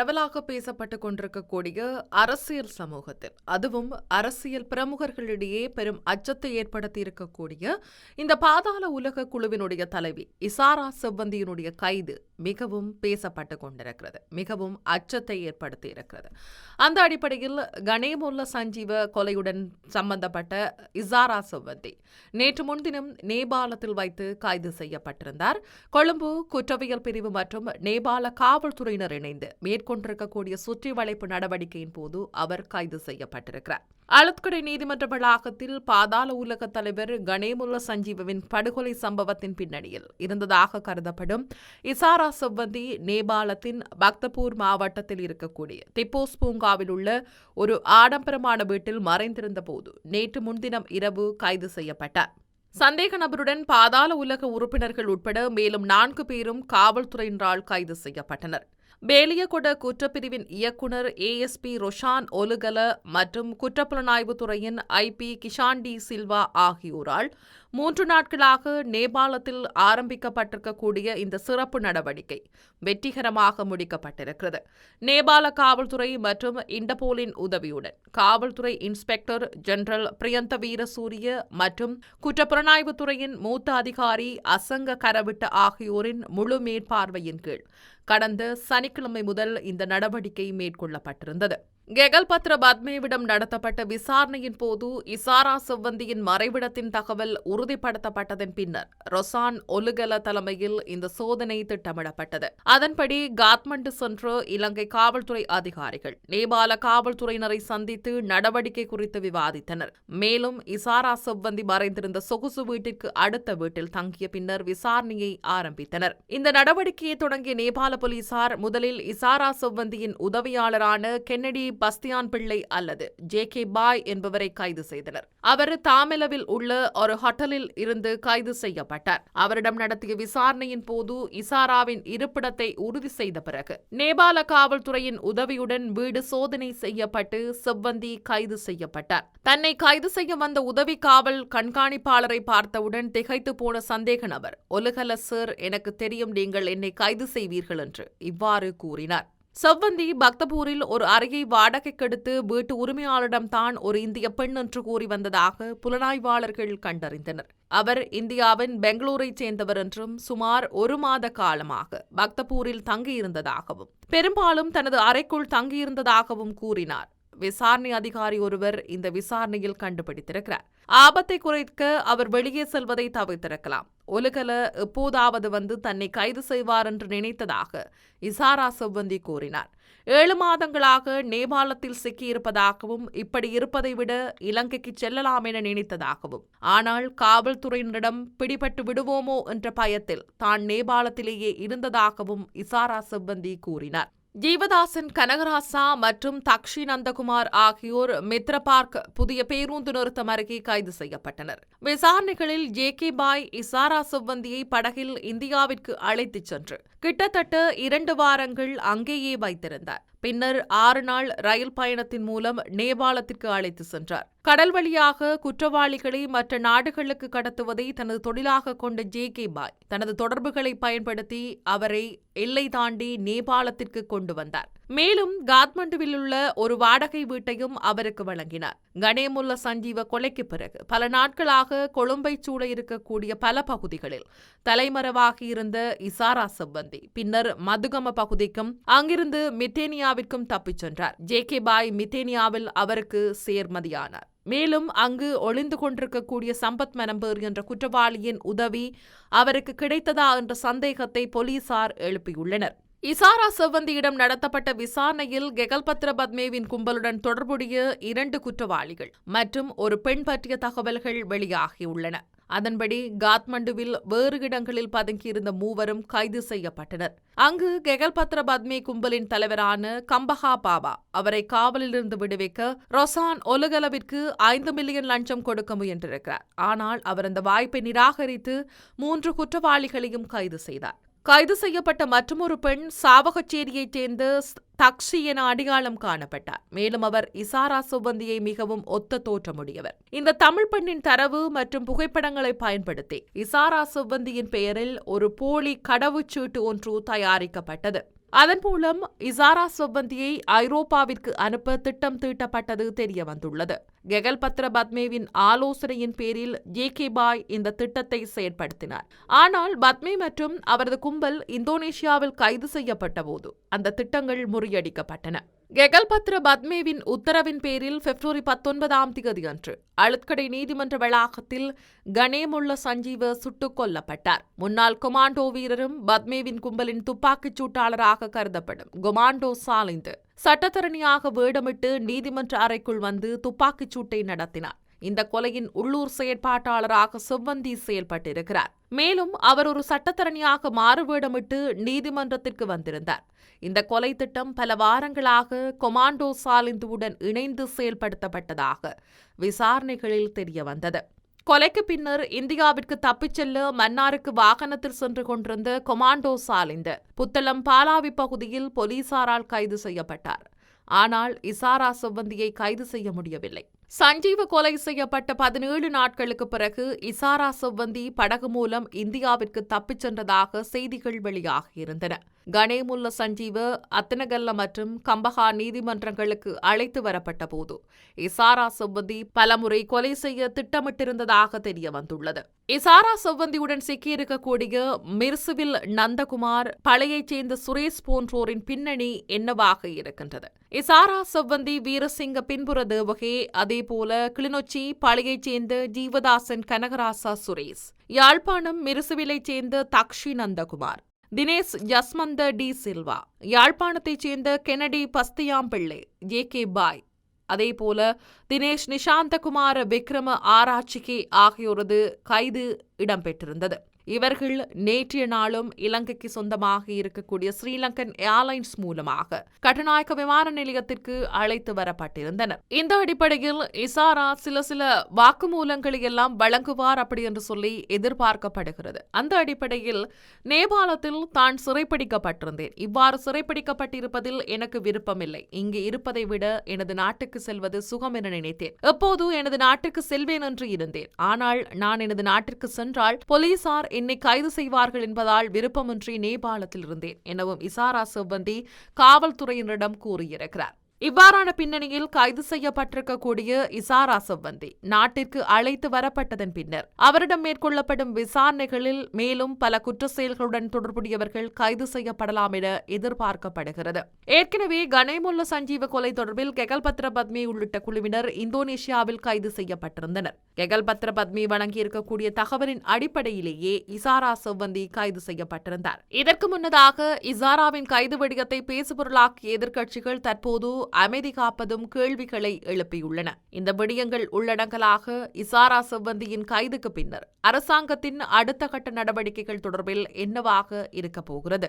பரவலாக பேசப்பட்டுக் கொண்டிருக்கக்கூடிய அரசியல் சமூகத்தில் அதுவும் அரசியல் பிரமுகர்களிடையே பெரும் அச்சத்தை ஏற்படுத்தி இருக்கக்கூடிய இந்த பாதாள உலக குழுவினுடைய தலைவி இசாரா செவ்வந்தியினுடைய கைது மிகவும் பேசப்பட்டுக் கொண்டிருக்கிறது மிகவும் அச்சத்தை ஏற்படுத்தி இருக்கிறது அந்த அடிப்படையில் கணேமுல்ல சஞ்சீவ கொலையுடன் சம்பந்தப்பட்ட இசாரா செவ்வந்தி நேற்று முன்தினம் நேபாளத்தில் வைத்து கைது செய்யப்பட்டிருந்தார். கொழும்பு குற்றவியல் பிரிவு மற்றும் நேபாள காவல்துறையினர் இணைந்து மேற்கொண்டிருக்கக்கூடிய சுற்றி வளைப்பு நடவடிக்கையின் போது அவர் கைது செய்யப்பட்டிருக்கிறார். அழுத்கடை நீதிமன்ற வளாகத்தில் பாதாள உலக தலைவர் கணேமுல்ல சஞ்சீவவின் படுகொலை சம்பவத்தின் பின்னணியில் இருந்ததாக கருதப்படும் இசாரா செவ்வந்தி நேபாளத்தின் பக்தபூர் மாவட்டத்தில் இருக்கக்கூடிய திப்போஸ் பூங்காவில் உள்ள ஒரு ஆடம்பரமான வீட்டில் மறைந்திருந்த போது நேற்று முன்தினம் இரவு கைது செய்யப்பட்டார். சந்தேக நபருடன் பாதாள உலக உறுப்பினர்கள் உட்பட மேலும் நான்கு பேரும் காவல்துறையினரால் கைது செய்யப்பட்டனர். பேலியகொட குற்றப்பிரிவின் இயக்குநர் ஏஎஸ்பி ரொஷான் ஒலுகல மற்றும் குற்றப்புலனாய்வு துறையின் கிஷான் டி சில்வா ஆகியோரால் மூன்று நாட்களாக நேபாளத்தில் ஆரம்பிக்கப்பட்டிருக்கக்கூடிய இந்த சிறப்பு நடவடிக்கை வெற்றிகரமாக முடிக்கப்பட்டிருக்கிறது. நேபாள காவல்துறை மற்றும் இண்டபோலின் உதவியுடன் காவல்துறை இன்ஸ்பெக்டர் ஜெனரல் பிரியந்த வீரசூரிய மற்றும் குற்றப்புலனாய்வு துறையின் மூத்த அதிகாரி அசங்க கரவிட்ட ஆகியோரின் முழு மேற்பார்வையின் கீழ் கடந்த சனிக்கிழமை முதல் இந்த நடவடிக்கை மேற்கொள்ளப்பட்டிருந்தது. கெகல்பத்ர பத்மேவிடம் நடத்தப்பட்ட விசாரணையின் போது இசாரா செவ்வந்தியின் மறைவிடத்தின் தகவல் உறுதிப்படுத்தப்பட்டதன் பின்னர் ரொசான் ஒலுகல தலைமையில் இந்த சோதனை திட்டமிடப்பட்டது. அதன்படி காத்மண்டு சென்ற இலங்கை காவல்துறை அதிகாரிகள் நேபாள காவல்துறையினரை சந்தித்து நடவடிக்கை குறித்து விவாதித்தனர். மேலும் இசாரா செவ்வந்தி மறைந்திருந்த சொகுசு வீட்டிற்கு அடுத்த வீட்டில் தங்கிய பின்னர் விசாரணையை ஆரம்பித்தனர். இந்த நடவடிக்கையை தொடங்கிய நேபாள போலீசார் முதலில் இசாரா செவ்வந்தியின் உதவியாளரான கென்னடி பஸ்தியான் பிள்ளை அல்லது ஜே கே பாய் என்பவரை கைது செய்தனர். அவர் தாமிலவில் உள்ள ஒரு ஹோட்டலில் இருந்து கைது செய்யப்பட்டார். அவரிடம் நடத்திய விசாரணையின் போது இசாராவின் இருப்பிடத்தை உறுதி செய்த பிறகு நேபாள காவல்துறையின் உதவியுடன் வீடு சோதனை செய்யப்பட்டு செவ்வந்தி கைது செய்யப்பட்டார். தன்னை கைது செய்ய வந்த உதவி காவல் கண்காணிப்பாளரை பார்த்தவுடன் திகைத்து போன சந்தேக நபர் ஒலுகல சார் எனக்கு தெரியும் நீங்கள் என்னை கைது செய்வீர்கள் என்று இவ்வாறு கூறினார். செவ்வந்தி பக்தபூரில் ஒரு அறையை வாடகைக்கெடுத்து வீட்டு உரிமையாளரிடம் தான் ஒரு இந்திய பெண் என்று கூறி வந்ததாக புலனாய்வாளர்கள் கண்டறிந்தனர். அவர் இந்தியாவின் பெங்களூரைச் சேர்ந்தவர் என்றும் சுமார் ஒரு மாத காலமாக பக்தபூரில் தங்கியிருந்ததாகவும் பெரும்பாலும் தனது அறைக்குள் தங்கியிருந்ததாகவும் கூறினார். விசாரணை அதிகாரி ஒருவர் இந்த விசாரணையில் கண்டுபிடித்திருக்கிறார். ஆபத்தை குறைக்க அவர் வெளியே செல்வதை தவிர்த்திருக்கலாம். உலகல எப்போதாவது வந்து தன்னை கைது செய்வார் என்று நினைத்ததாக இசாரா செவ்வந்தி கூறினார். ஏழு மாதங்களாக நேபாளத்தில் சிக்கியிருப்பதாகவும் இப்படி இருப்பதை விட இலங்கைக்கு செல்லலாம் என நினைத்ததாகவும். ஆனால் காவல்துறையினரிடம் பிடிபட்டு விடுவோமோ என்ற பயத்தில் தான் நேபாளத்திலேயே இருந்ததாகவும் இசாரா செவ்வந்தி கூறினார். ஜீவதாசன் கனகராசா மற்றும் தக்ஷி நந்தகுமார் ஆகியோர் மித்ர பார்க் புதிய பேருந்து நிறுத்தம் அருகே கைது செய்யப்பட்டனர். விசாரணைகளில் ஜே கே பாய் இசாரா செவ்வந்தியை படகில் இந்தியாவிற்கு அழைத்துச் சென்று கிட்டத்தட்ட இரண்டு வாரங்கள் அங்கேயே வைத்திருந்தார். பின்னர் ஆறு நாள் ரயில் பயணத்தின் மூலம் நேபாளத்திற்கு அழைத்து சென்றார். கடல் வழியாக குற்றவாளிகளை மற்ற நாடுகளுக்கு கடத்துவதை தனது தொழிலாக கொண்ட ஜே கே பாய் தனது தொடர்புகளை பயன்படுத்தி அவரை எல்லை தாண்டி நேபாளத்திற்கு கொண்டு வந்தார். மேலும் காத்மண்டுவில் உள்ள ஒரு வாடகை வீட்டையும் அவருக்கு வழங்கினார். கணேமுல்ல சஞ்சீவ கொலைக்கு பிறகு பல நாட்களாக கொழும்பை சூழ இருக்கக்கூடிய பல பகுதிகளில் தலைமறைவாகி இருந்த இசாரா செவ்வந்தி பின்னர் மதுகம பகுதிக்கும் அங்கிருந்து மித்தேனியாவிற்கும் தப்பிச் சென்றார். ஜே கே பாய் மித்தேனியாவில் அவருக்கு சேர்மதியானார். மேலும் அங்கு ஒளிந்து கொண்டிருக்கக்கூடிய சம்பத் மனம்பேர் என்ற குற்றவாளியின் உதவி அவருக்கு கிடைத்ததா என்ற சந்தேகத்தை போலீசார் எழுப்பியுள்ளனர். இசாரா செவ்வந்தியிடம் நடத்தப்பட்ட விசாரணையில் கெகல்பத்ர பத்மேவின் கும்பலுடன் தொடர்புடைய இரண்டு குற்றவாளிகள் மற்றும் ஒரு பெண் பற்றிய தகவல்கள் வெளியாகியுள்ளன. அதன்படி காத்மண்டுவில் வேறு இடங்களில் பதுங்கியிருந்த மூவரும் கைது செய்யப்பட்டனர். அங்கு கெகல்பத்ர பத்மே கும்பலின் தலைவரான கம்பஹா பாபா அவரை காவலிலிருந்து விடுவிக்க ரொசான் ஒலுகலவிற்கு ஐந்து மில்லியன் லஞ்சம் கொடுக்க முயன்றிருக்கிறார். ஆனால் அவர் அந்த வாய்ப்பை நிராகரித்து மூன்று குற்றவாளிகளையும் கைது செய்தார். கைது செய்யப்பட்ட மற்றொரு பெண் சாவகச்சேரியைச் சேர்ந்த தக்ஷி என அடையாளம் காணப்பட்டார். மேலும் அவர் இசாரா சுபந்தியை மிகவும் ஒத்த தோற்றமுடையவர். இந்த தமிழ் பெண்ணின் தரவு மற்றும் புகைப்படங்களை பயன்படுத்தி இசாரா சுபந்தியின் பெயரில் ஒரு போலி கடவுச்சீட்டு ஒன்று தயாரிக்கப்பட்டது. அதன் மூலம் இசாரா சொப்பந்தியை ஐரோப்பாவிற்கு அனுப்ப திட்டம் தீட்டப்பட்டது தெரிய வந்துள்ளது பத்ர பத்மேவின் ஆலோசனையின் பேரில் ஜே கே பாய் இந்த திட்டத்தை செயற்படுத்தினார். ஆனால் பத்மே மற்றும் அவரது கும்பல் இந்தோனேஷியாவில் கைது செய்யப்பட்ட போது அந்த திட்டங்கள் முறியடிக்கப்பட்டன. கெகல்பத்ர பத்மேவின் உத்தரவின் பேரில் பிப்ரவரி பத்தொன்பதாம் தேதி அன்று அழுத்கடை நீதிமன்ற வளாகத்தில் கணேமுள்ள சஞ்சீவ சுட்டுக் கொல்லப்பட்டார். முன்னாள் கொமாண்டோ வீரரும் பத்மேவின் கும்பலின் துப்பாக்கிச் சூட்டாளராக கருதப்படும் கொமாண்டோ சாலைந்து சட்டத்தரணியாக வேடமிட்டு நீதிமன்ற அறைக்குள் வந்து துப்பாக்கிச் சூட்டை நடத்தினார். இந்த கொலையின் உள்ளூர் செயற்பாட்டாளராக செவ்வந்தி செயல்பட்டிருக்கிறார். மேலும் அவர் ஒரு சட்டத்தரணியாக மாறுவேடமிட்டு நீதிமன்றத்திற்கு வந்திருந்தார். இந்த கொலை திட்டம் பல வாரங்களாக கொமாண்டோ சாலிந்துவுடன் இணைந்து செயல்படுத்தப்பட்டதாக விசாரணைகளில் தெரிய வந்தது கொலைக்கு பின்னர் இந்தியாவிற்கு தப்பிச் செல்ல மன்னாருக்கு வாகனத்தில் சென்று கொண்டிருந்த கொமாண்டோ சாலிந்து புத்தளம் பாலாவி பகுதியில் போலீசாரால் கைது செய்யப்பட்டார். ஆனால் இசாரா செவ்வந்தியை கைது செய்ய முடியவில்லை. சஞ்சீவ கொலை செய்யப்பட்ட பதினேழு நாட்களுக்கு பிறகு இசாரா செவ்வந்தி படகு மூலம் இந்தியாவிற்கு தப்பிச் சென்றதாக செய்திகள் வெளியாகியிருந்தன கணேமுல்ல சஞ்சீவ அத்தனகல்ல மற்றும் கம்பஹா நீதிமன்றங்களுக்கு அழைத்து வரப்பட்ட போது இசாரா செவ்வந்தி பலமுறை கொலை செய்ய திட்டமிட்டிருந்ததாக தெரிய வந்துள்ளது இசாரா செவ்வந்தியுடன் சிக்கியிருக்கக்கூடிய மிர்சுவில் நந்தகுமார் பழையைச் சேர்ந்த சுரேஷ் போன்றோரின் பின்னணி என்னவாக இருக்கின்றது? இசாரா செவ்வந்தி வீரசிங்க பின்புற தேவகே அதேபோல கிளிநொச்சி பழையைச் சேர்ந்த ஜீவதாசன் கனகராசா சுரேஷ் யாழ்ப்பாணம் மிருசுவிலைச் சேர்ந்த தக்ஷி நந்தகுமார். தினேஷ் ஜஸ்மந்த டி சில்வா. யாழ்ப்பாணத்தைச் சேர்ந்த Kennedy Bastiampillai A K Bhai. அதேபோல தினேஷ் நிஷாந்தகுமார விக்ரம ஆராய்ச்சிகே ஆகியோரது கைது இடம்பெற்றிருந்தது. இவர்கள் நேற்றைய நாளும் இலங்கைக்கு சொந்தமாக இருக்கக்கூடிய ஸ்ரீலங்கன் ஏர்லைன்ஸ் மூலமாக கட்டுநாயக்க விமான நிலையத்திற்கு அழைத்து வரப்பட்டிருந்தனர். இந்த அடிப்படையில் இசாரா சில சில வாக்குமூலங்களை எல்லாம் வழங்குவார் அப்படி என்று சொல்லி எதிர்பார்க்கப்படுகிறது. அந்த அடிப்படையில் நேபாளத்தில் தான் சிறைப்பிடிக்கப்பட்டிருந்தேன். இவ்வாறு சிறைப்பிடிக்கப்பட்டிருப்பதில் எனக்கு விருப்பமில்லை. இங்கு இருப்பதை விட எனது நாட்டுக்கு செல்வது சுகம் என நினைத்தேன். எப்போது எனது நாட்டுக்கு செல்வேன் என்று இருந்தேன். ஆனால் நான் எனது நாட்டிற்கு சென்றால் போலீசார் என்னை கைது செய்வார்கள் என்பதால் விருப்பமின்றி நேபாளத்தில் இருந்தேன் எனவும் இசாரா செவ்வந்தி காவல்துறையினரிடம் கூறியிருக்கிறார். இவ்வாறான பின்னணியில் கைது செய்யப்பட்டிருக்கக்கூடிய இசாரா செவ்வந்தி நாட்டிற்கு அழைத்து வரப்பட்டதன் பின்னர் அவரிடம் மேற்கொள்ளப்படும் விசாரணைகளில் மேலும் பல குற்ற செயல்களுடன் தொடர்புடையவர்கள் கைது செய்யப்படலாம் என எதிர்பார்க்கப்படுகிறது. ஏற்கனவே கனேமுல்ல சஞ்சீவ கொலை தொடர்பில் கெகல்பத்ர பத்மி உள்ளிட்ட குழுவினர் இந்தோனேஷியாவில் கைது செய்யப்பட்டிருந்தனர். கெகல்பத்ர பத்மி வழங்கியிருக்கக்கூடிய தகவலின் அடிப்படையிலேயே இசாரா செவ்வந்தி கைது செய்யப்பட்டிருந்தார். இதற்கு முன்னதாக இசாராவின் கைது வடிவத்தை பேசுபொருளாக்கிய எதிர்க்கட்சிகள் தற்போது அமைதி காப்பதும் கேள்விகளை எழுப்பியுள்ளன. இந்த விடயங்கள் உள்ளடங்கலாக இசாரா செவ்வந்தியின் கைதுக்கு பின்னர் அரசாங்கத்தின் அடுத்த கட்ட நடவடிக்கைகள் தொடர்பில் என்னவாக இருக்கப் போகிறது?